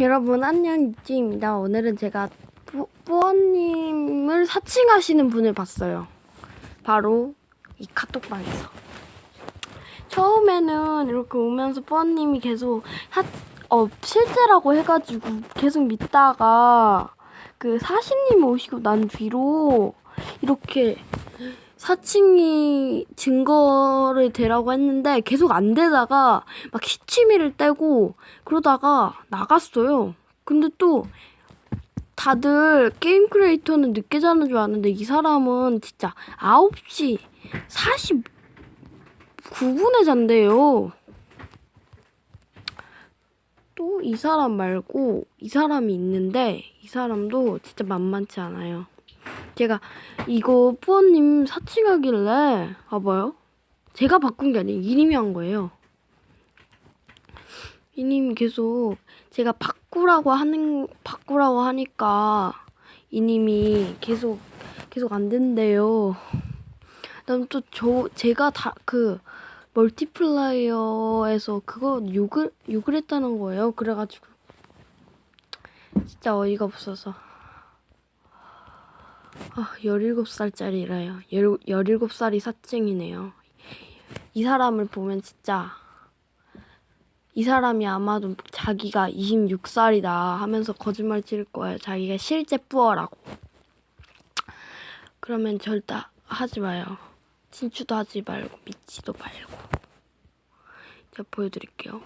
여러분 안녕 이지입니다. 오늘은 제가 뿌, 뿌어님을 사칭하시는 분을 봤어요. 바로 이 카톡방에서. 처음에는 이렇게 오면서 뿌어님이 계속 사, 어, 실제라고 해가지고 계속 믿다가 그 사신님이 오시고 난 뒤로 이렇게 사칭이 증거를 대라고 했는데 계속 안 되다가 막 시치미를 떼고 그러다가 나갔어요. 근데 또 다들 게임 크리에이터는 늦게 자는 줄 아는데 이 사람은 진짜 9시 49분에 잔대요. 또 이 사람 말고 이 사람이 있는데 이 사람도 진짜 만만치 않아요. 제가 이거 뿌어님 사칭하길래 봐봐요. 제가 바꾼 게 아니에요. 이님이 한 거예요. 이님이 계속 제가 바꾸라고 하는 바꾸라고 하니까 이님이 계속 계속 안 된대요. 그다음 또 저 제가 다 그 멀티플레이어에서 그거 욕을 욕을 했다는 거예요. 그래가지고 진짜 어이가 없어서. 아, 17살짜리라요. 17살이 사칭이네요. 이 사람을 보면 진짜 이 사람이 아마도 자기가 26살이다 하면서 거짓말 칠 거예요. 자기가 실제 뿌어라고. 그러면 절대 하지 마요. 친추도 하지 말고 믿지도 말고. 제가 보여드릴게요.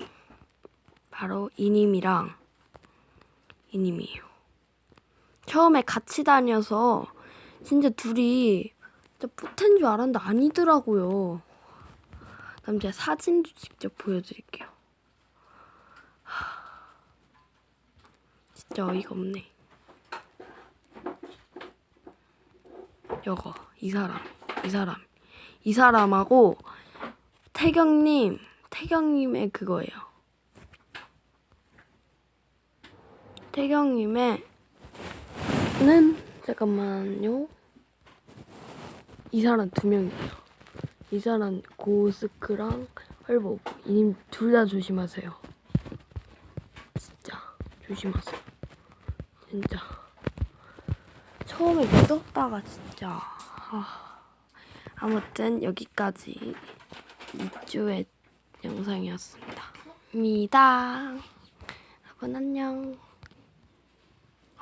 바로 이님이랑 이님이에요. 처음에 같이 다녀서 진짜 둘이 진짜 뿌텐 줄 알았는데 아니더라고요. 제가 사진도 직접 보여드릴게요. 하, 진짜 어이가 없네. 여거 이 사람 이 사람 이 사람하고 태경님 태경님의 그거예요. 태경님의 는 잠깐만요. 이 사람 두 명이에요. 이 사람 고스크랑 헐보고 이님 둘 다 조심하세요. 진짜 조심하세요. 진짜 처음에 믿었다가 진짜 아, 아무튼 여기까지 2주의 영상이었습니다. 입니다. 여러분 안녕.